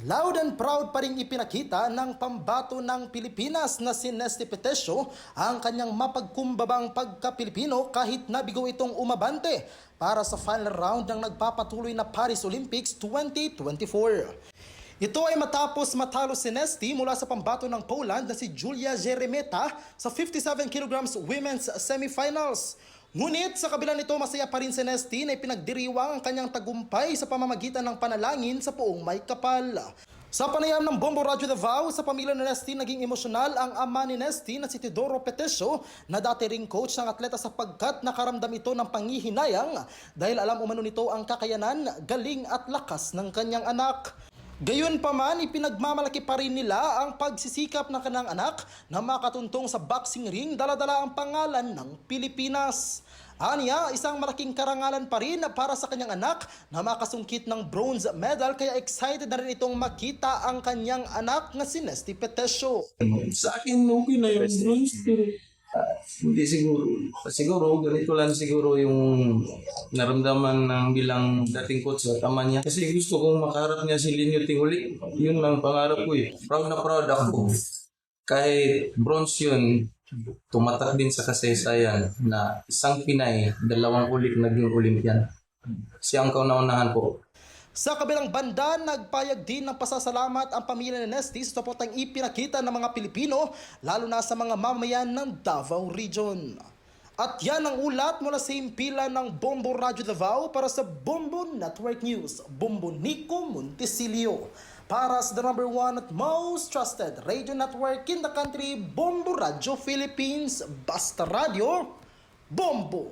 Loud and proud pa rin ipinakita ng pambato ng Pilipinas na si Nesty Petesio ang kanyang mapagkumbabang pagka-Pilipino kahit nabigo itong umabante para sa final round ng nagpapatuloy na Paris Olympics 2024. Ito ay matapos matalo si Nesty mula sa pambato ng Poland na si Julia Jeremeta sa 57 kilograms women's semifinals. Ngunit sa kabila nito masaya pa rin si Nesty na ipinagdiriwang ang kanyang tagumpay sa pamamagitan ng panalangin sa puong may kapal. Sa panayam ng Bombo Radyo Davao, sa pamilya ni Nesty naging emosyonal ang ama ni Nesty na si Teodoro Petesio na dati ring coach ng atleta sapagkat nakaramdam ito ng pangihinayang dahil alam umano nito ang kakayanan, galing at lakas ng kanyang anak. Gayon pa man, ipinagmamalaki pa rin nila ang pagsisikap ng kanang anak na makatuntong sa boxing ring daladala ang pangalan ng Pilipinas. Aniya, isang malaking karangalan pa rin para sa kanyang anak na makasungkit ng bronze medal kaya excited na rin itong makita ang kanyang anak na si Nesty Petesio. Sa akin, okay na yung bronze. Ah, hindi siguro. Siguro, ganito lang siguro yung naramdaman ng bilang dating coach sa tama niya. Kasi gusto kong makaharap niya si Linyo Tinguli. Yun lang pangarap ko eh. Proud na proud ako. Kahit bronze yun, tumatak din sa kasaysayan na isang Pinay, dalawang ulit naging Olympian. Siya ang kauna-unahan po. Sa kabilang banda, nagpayag din ng pasasalamat ang pamilya ni Nesty sa suportang ipinakita ng mga Pilipino, lalo na sa mga mamamayan ng Davao Region. At yan ang ulat mula sa impila ng Bombo Radio Davao para sa Bombo Network News, Bombo Nico Montesilio. Para sa the number one at most trusted radio network in the country, Bombo Radio Philippines, Basta Radio, Bombo!